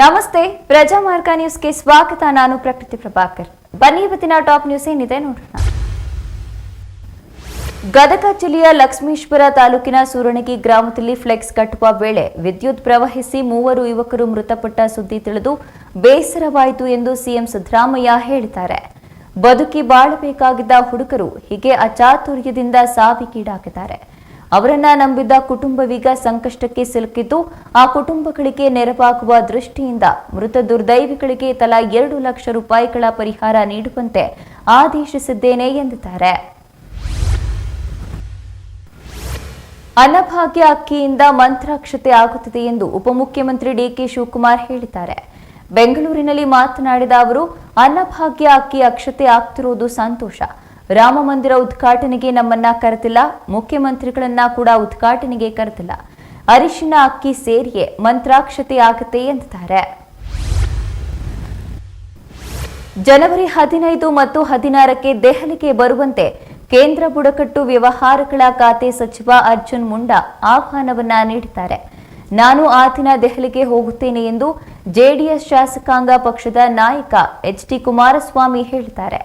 ನಮಸ್ತೆ ಪ್ರಜಾಮಾರ್ಗ ನ್ಯೂಸ್ಗೆ ಸ್ವಾಗತ. ನಾನು ಪ್ರಕೃತಿ ಪ್ರಭಾಕರ್. ಬನ್ನಿ ಇವತ್ತಿನ ಟಾಪ್ ನ್ಯೂಸ್ ಏನಿದೆ ನೋಡೋಣ. ಗದಗ ಜಿಲ್ಲೆಯ ಲಕ್ಷ್ಮೀಶ್ವರ ತಾಲೂಕಿನ ಸೂರಣಗಿ ಗ್ರಾಮದಲ್ಲಿ ಫ್ಲೆಕ್ಸ್ ಕಟ್ಟುವ ವೇಳೆ ವಿದ್ಯುತ್ ಪ್ರವಹಿಸಿ ಮೂವರು ಯುವಕರು ಮೃತಪಟ್ಟ ಸುದ್ದಿ ತಿಳಿದು ಬೇಸರವಾಯಿತು ಎಂದು ಸಿಎಂ ಸಿದ್ದರಾಮಯ್ಯ ಹೇಳಿದ್ದಾರೆ. ಬದುಕಿ ಬಾಳಬೇಕಾಗಿದ್ದ ಹುಡುಗರು ಹೀಗೆ ಅಚಾತುರ್ಯದಿಂದ ಸಾವಿಗೀಡಾಗಿದ್ದಾರೆ. ಅವರನ್ನ ನಂಬಿದ್ದ ಕುಟುಂಬವೀಗ ಸಂಕಷ್ಟಕ್ಕೆ ಸಿಲುಕಿದ್ದು, ಆ ಕುಟುಂಬಗಳಿಗೆ ನೆರವಾಗುವ ದೃಷ್ಟಿಯಿಂದ ಮೃತ ದುರ್ದೈವಿಗಳಿಗೆ ತಲಾ ಎರಡು ಲಕ್ಷ ರೂಪಾಯಿಗಳ ಪರಿಹಾರ ನೀಡುವಂತೆ ಆದೇಶಿಸಿದ್ದೇನೆ ಎಂದಿದ್ದಾರೆ. ಅನ್ನಭಾಗ್ಯ ಅಕ್ಕಿಯಿಂದ ಮಂತ್ರಾಕ್ಷತೆ ಆಗುತ್ತಿದೆ ಎಂದು ಉಪಮುಖ್ಯಮಂತ್ರಿ ಡಿಕೆ ಶಿವಕುಮಾರ್ ಹೇಳಿದ್ದಾರೆ. ಬೆಂಗಳೂರಿನಲ್ಲಿ ಮಾತನಾಡಿದ ಅವರು ಅನ್ನಭಾಗ್ಯ ಅಕ್ಕಿ ಅಕ್ಷತೆ ಆಗ್ತಿರುವುದು ಸಂತೋಷ. ರಾಮ ಮಂದಿರ ಉದ್ಘಾಟನೆಗೆ ನಮ್ಮನ್ನ ಕರೆತಿಲ್ಲ ಮುಖ್ಯಮಂತ್ರಿಗಳನ್ನ ಕೂಡ ಉದ್ಘಾಟನೆಗೆ ಕರೆತಿಲ್ಲ ಅರಿಶಿನ ಅಕ್ಕಿ ಸೇರಿಯೇ ಮಂತ್ರಾಕ್ಷತೆ ಆಗುತ್ತೆ ಎಂದಿದ್ದಾರೆ. ಜನವರಿ ಹದಿನೈದು ಮತ್ತು ಹದಿನಾರಕ್ಕೆ ದೆಹಲಿಗೆ ಬರುವಂತೆ ಕೇಂದ್ರ ಬುಡಕಟ್ಟು ವ್ಯವಹಾರಗಳ ಖಾತೆ ಸಚಿವ ಅರ್ಜುನ್ ಮುಂಡಾ ಆಹ್ವಾನವನ್ನ ನೀಡಿದ್ದಾರೆ. ನಾನು ಆ ದಿನ ದೆಹಲಿಗೆ ಹೋಗುತ್ತೇನೆ ಎಂದು ಜೆಡಿಎಸ್ ಶಾಸಕಾಂಗ ಪಕ್ಷದ ನಾಯಕ ಎಚ್ ಡಿ ಕುಮಾರಸ್ವಾಮಿ ಹೇಳಿದ್ದಾರೆ.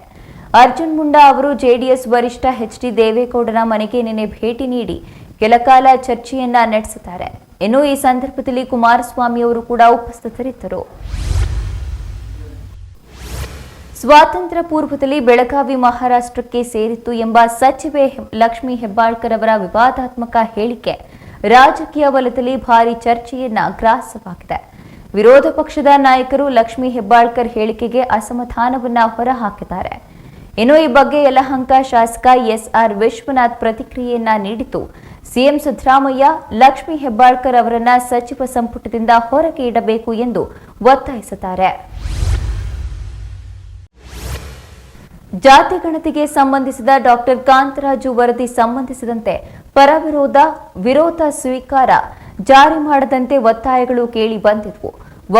ಅರ್ಜುನ್ ಮುಂಡಾ ಅವರು ಜೆಡಿಎಸ್ ವರಿಷ್ಠ ಎಚ್ ಡಿ ದೇವೇಗೌಡರ ಮನೆಗೆ ನಿನ್ನೆ ಭೇಟಿ ನೀಡಿ ಕೆಲಕಾಲ ಚರ್ಚೆಯನ್ನ ನಡೆಸಿದ್ದಾರೆ. ಇನ್ನು ಈ ಸಂದರ್ಭದಲ್ಲಿ ಕುಮಾರಸ್ವಾಮಿ ಅವರು ಕೂಡ ಉಪಸ್ಥಿತರಿದ್ದರು. ಸ್ವಾತಂತ್ರ್ಯ ಪೂರ್ವದಲ್ಲಿ ಬೆಳಗಾವಿ ಮಹಾರಾಷ್ಟ್ರಕ್ಕೆ ಸೇರಿತ್ತು ಎಂಬ ಸಚಿವೆ ಲಕ್ಷ್ಮಿ ಲಕ್ಷ್ಮೀ ಹೆಬ್ಬಾಳ್ಕರ್ ಅವರ ವಿವಾದಾತ್ಮಕ ಹೇಳಿಕೆ ರಾಜಕೀಯ ವಲಯದಲ್ಲಿ ಭಾರಿ ಚರ್ಚೆಯನ್ನ ಗ್ರಾಸವಾಗಿದೆ. ವಿರೋಧ ಪಕ್ಷದ ನಾಯಕರು ಲಕ್ಷ್ಮೀ ಹೆಬ್ಬಾಳ್ಕರ್ ಹೇಳಿಕೆಗೆ ಅಸಮಾಧಾನವನ್ನ ಹೊರಹಾಕಿದ್ದಾರೆ. ಇನ್ನು ಈ ಬಗ್ಗೆ ಯಲಹಂಕ ಶಾಸಕ ಎಸ್ಆರ್ ವಿಶ್ವನಾಥ್ ಪ್ರತಿಕ್ರಿಯೆಯನ್ನ ನೀಡಿತು. ಸಿಎಂ ಸಿದ್ದರಾಮಯ್ಯ, ಲಕ್ಷ್ಮೀ ಹೆಬ್ಬಾಳ್ಕರ್ ಅವರನ್ನ ಸಚಿವ ಸಂಪುಟದಿಂದ ಹೊರಗೆ ಇಡಬೇಕು ಎಂದು ಒತ್ತಾಯಿಸುತ್ತಾರೆ. ಜಾತಿ ಗಣತಿಗೆ ಸಂಬಂಧಿಸಿದ ಡಾಕ್ಟರ್ ಕಾಂತರಾಜು ವರದಿ ಸಂಬಂಧಿಸಿದಂತೆ ಪರವಿರೋಧ, ವಿರೋಧ ಸ್ವೀಕಾರ ಜಾರಿ ಮಾಡದಂತೆ ಒತ್ತಾಯಗಳು ಕೇಳಿ ಬಂದಿದ್ವು.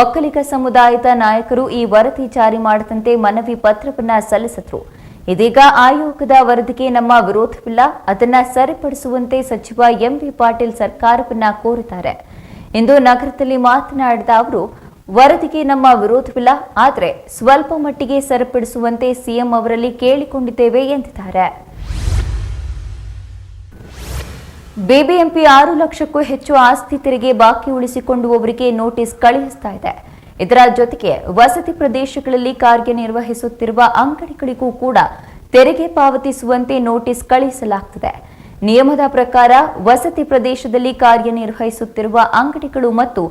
ಒಕ್ಕಲಿಗ ಸಮುದಾಯದ ನಾಯಕರು ಈ ವರದಿ ಜಾರಿ ಮಾಡದಂತೆ ಮನವಿ ಪತ್ರವನ್ನ ಸಲ್ಲಿಸಿದ್ರು. ಇದೀಗ ಆಯೋಗದ ವರದಿಗೆ ನಮ್ಮ ವಿರೋಧವಿಲ್ಲ. ಅದನ್ನ ಸರಿಪಡಿಸುವಂತೆ ಸಚಿವ ಎಂಬಿ ಪಾಟೀಲ್ ಸರ್ಕಾರವನ್ನ ಕೋರಿದ್ದಾರೆ. ಇಂದು ನಗರದಲ್ಲಿ ಮಾತನಾಡಿದ ಅವರು, ವರದಿಗೆ ನಮ್ಮ ವಿರೋಧವಿಲ್ಲ. ಆದರೆ ಸ್ವಲ್ಪ ಮಟ್ಟಿಗೆ ಸರಿಪಡಿಸುವಂತೆ ಸಿಎಂ ಅವರಲ್ಲಿ ಕೇಳಿಕೊಂಡಿದ್ದೇವೆ ಎಂದಿದ್ದಾರೆ. ಬಿಬಿಎಂಪಿ ಆರು ಲಕ್ಷಕ್ಕೂ ಹೆಚ್ಚು ಆಸ್ತಿ ತೆರಿಗೆ ಬಾಕಿ ಉಳಿಸಿಕೊಂಡುವವರಿಗೆ ನೋಟಿಸ್ ಕಳುಹಿಸ್ತಾ ಇದೆ. ಇದರ ಜೊತೆಗೆ ವಸತಿ ಪ್ರದೇಶಗಳಲ್ಲಿ ಕಾರ್ಯನಿರ್ವಹಿಸುತ್ತಿರುವ ಅಂಗಡಿಗಳಿಗೂ ಕೂಡ ತೆರಿಗೆ ಪಾವತಿಸುವಂತೆ ನೋಟಿಸ್ ಕಳುಹಿಸಲಾಗುತ್ತದೆ ನಿಯಮದ ಪ್ರಕಾರ ವಸತಿ ಪ್ರದೇಶದಲ್ಲಿ ಕಾರ್ಯನಿರ್ವಹಿಸುತ್ತಿರುವ ಅಂಗಡಿಗಳು ಮತ್ತು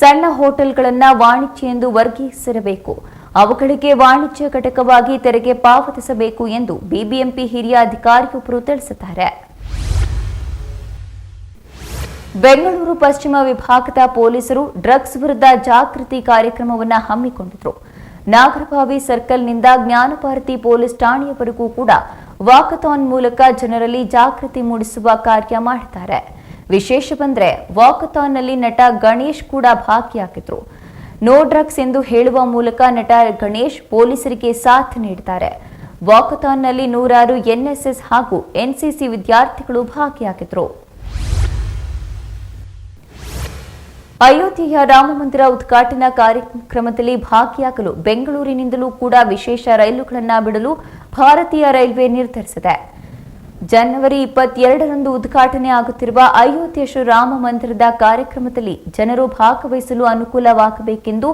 ಸಣ್ಣ ಹೋಟೆಲ್ಗಳನ್ನು ವಾಣಿಜ್ಯ ಎಂದು ವರ್ಗೀಕರಿಸಿರಬೇಕು ಅವುಗಳಿಗೆ ವಾಣಿಜ್ಯ ಘಟಕವಾಗಿ ತೆರಿಗೆ ಪಾವತಿಸಬೇಕು ಎಂದು ಬಿಬಿಎಂಪಿ ಹಿರಿಯ ಅಧಿಕಾರಿಯೊಬ್ಬರು ತಿಳಿಸಿದ್ದಾರೆ. ಬೆಂಗಳೂರು ಪಶ್ಚಿಮ ವಿಭಾಗದ ಪೊಲೀಸರು ಡ್ರಗ್ಸ್ ವಿರುದ್ಧ ಜಾಗೃತಿ ಕಾರ್ಯಕ್ರಮವನ್ನು ಹಮ್ಮಿಕೊಂಡಿದ್ರು. ನಾಗರಭಾವಿ ಸರ್ಕಲ್ನಿಂದ ಜ್ಞಾನಭಾರತಿ ಪೊಲೀಸ್ ಠಾಣೆಯವರೆಗೂ ಕೂಡ ವಾಕಥಾನ್ ಮೂಲಕ ಜನರಲ್ಲಿ ಜಾಗೃತಿ ಮೂಡಿಸುವ ಕಾರ್ಯ ಮಾಡಿದ್ದಾರೆ. ವಿಶೇಷ ಬಂದ್ರೆ ವಾಕಥಾನ್ನಲ್ಲಿ ನಟ ಗಣೇಶ್ ಕೂಡ ಭಾಗಿಯಾಗಿದ್ರು. ನೋ ಡ್ರಗ್ಸ್ ಎಂದು ಹೇಳುವ ಮೂಲಕ ನಟ ಗಣೇಶ್ ಪೊಲೀಸರಿಗೆ ಸಾಥ್ ನೀಡಿದ್ದಾರೆ. ವಾಕಥಾನ್ನಲ್ಲಿ ನೂರಾರು ಎನ್ಎಸ್ಎಸ್ ಹಾಗೂ ಎನ್ಸಿಸಿ ವಿದ್ಯಾರ್ಥಿಗಳು ಭಾಗಿಯಾಗಿದ್ರು. ಅಯೋಧ್ಯೆಯ ರಾಮಮಂದಿರ ಉದ್ಘಾಟನಾ ಕಾರ್ಯಕ್ರಮದಲ್ಲಿ ಭಾಗಿಯಾಗಲು ಬೆಂಗಳೂರಿನಿಂದಲೂ ಕೂಡ ವಿಶೇಷ ರೈಲುಗಳನ್ನು ಬಿಡಲು ಭಾರತೀಯ ರೈಲ್ವೆ ನಿರ್ಧರಿಸಿದೆ. ಜನವರಿ ಇಪ್ಪತ್ತೆರಡರಂದು ಉದ್ಘಾಟನೆ ಆಗುತ್ತಿರುವ ಅಯೋಧ್ಯೆ ಶ್ರೀರಾಮ ಮಂದಿರದ ಕಾರ್ಯಕ್ರಮದಲ್ಲಿ ಜನರು ಭಾಗವಹಿಸಲು ಅನುಕೂಲವಾಗಬೇಕೆಂದು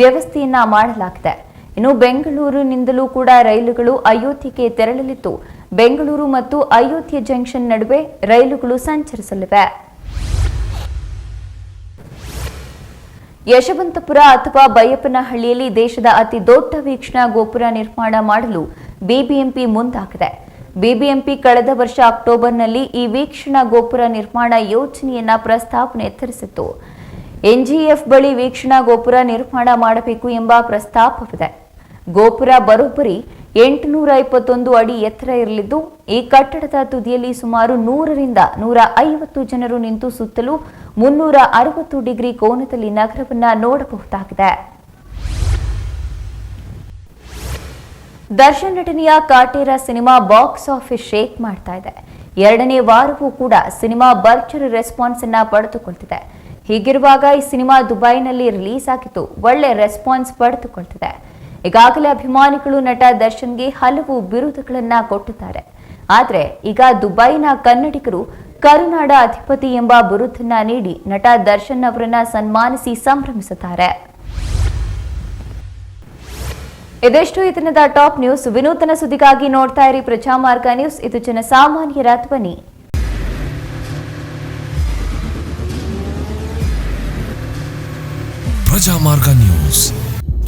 ವ್ಯವಸ್ಥೆಯನ್ನ ಮಾಡಲಾಗಿದೆ. ಇನ್ನು ಬೆಂಗಳೂರಿನಿಂದಲೂ ಕೂಡ ರೈಲುಗಳು ಅಯೋಧ್ಯೆಗೆ ತೆರಳಲಿದ್ದು, ಬೆಂಗಳೂರು ಮತ್ತು ಅಯೋಧ್ಯೆ ಜಂಕ್ಷನ್ ನಡುವೆ ರೈಲುಗಳು ಸಂಚರಿಸಲಿವೆ. ಯಶವಂತಪುರ ಅಥವಾ ಬೈಯಪ್ಪನಹಳ್ಳಿಯಲ್ಲಿ ದೇಶದ ಅತಿ ದೊಡ್ಡ ವೀಕ್ಷಣಾ ಗೋಪುರ ನಿರ್ಮಾಣ ಮಾಡಲು ಬಿಬಿಎಂಪಿ ಮುಂದಾಗಿದೆ. ಬಿಬಿಎಂಪಿ ಕಳೆದ ವರ್ಷ ಅಕ್ಟೋಬರ್ನಲ್ಲಿ ಈ ವೀಕ್ಷಣಾ ಗೋಪುರ ನಿರ್ಮಾಣ ಯೋಜನೆಯನ್ನ ಪ್ರಸ್ತಾವನೆ ಎತ್ತರಿಸಿತ್ತು. ಎನ್ಜಿಎಫ್ ಬಳಿ ವೀಕ್ಷಣಾ ಗೋಪುರ ನಿರ್ಮಾಣ ಮಾಡಬೇಕು ಎಂಬ ಪ್ರಸ್ತಾಪವಿದೆ. ಗೋಪುರ ಬರೋಬ್ಬರಿ ಎಂಟುನೂರ ಇಪ್ಪತ್ತೊಂದು ಅಡಿ ಎತ್ತರ ಇರಲಿದ್ದು, ಈ ಕಟ್ಟಡದ ತುದಿಯಲ್ಲಿ ಸುಮಾರು ನೂರರಿಂದ ನೂರ ಐವತ್ತು ಜನರು ನಿಂತು ಸುತ್ತಲೂ ಮುನ್ನೂರ ಅರವತ್ತು ಡಿಗ್ರಿ ಕೋನದಲ್ಲಿ ನಗರವನ್ನ ನೋಡಬಹುದಾಗಿದೆ. ದರ್ಶನ್ ನಟನೆಯ Kaatera cinema box office shake ಮಾಡ್ತಾ ಇದೆ. ಎರಡನೇ ವಾರವೂ ಕೂಡ ಸಿನಿಮಾ ಬರ್ಚರ್ ರೆಸ್ಪಾನ್ಸ್ ಅನ್ನ ಪಡೆದುಕೊಳ್ತಿದೆ. ಹೀಗಿರುವಾಗ ಈ ಸಿನಿಮಾ ದುಬೈನಲ್ಲಿ ರಿಲೀಸ್ ಆಗಿತ್ತು ಒಳ್ಳೆ ರೆಸ್ಪಾನ್ಸ್ ಪಡೆದುಕೊಳ್ತಿದೆ. ಈಗಾಗಲೇ ಅಭಿಮಾನಿಗಳು ನಟ ದರ್ಶನ್ಗೆ ಹಲವು ಬಿರುದುಗಳನ್ನ ಕೊಟ್ಟಿದ್ದಾರೆ. ಆದ್ರೆ ಈಗ ದುಬೈನ ಕನ್ನಡಿಗರು ಕರುನಾಡ ಅಧಿಪತಿ ಎಂಬ ಬಿರುದನ್ನ ನೀಡಿ ನಟ ದರ್ಶನ್ ಅವರನ್ನ ಸನ್ಮಾನಿಸಿ ಸಂಭ್ರಮಿಸುತ್ತಾರೆ. ಇದೆಷ್ಟು ಈ ದಿನದ ಟಾಪ್ ನ್ಯೂಸ್. ವಿನೂತನ ಸುದ್ದಿಗಾಗಿ ನೋಡ್ತಾ ಇರಿ ಪ್ರಜಾಮಾರ್ಗ ನ್ಯೂಸ್. ಇದು ಜನಸಾಮಾನ್ಯರ ಧ್ವನಿ. ಪ್ರಜಾಮಾರ್ಗ ನ್ಯೂಸ್.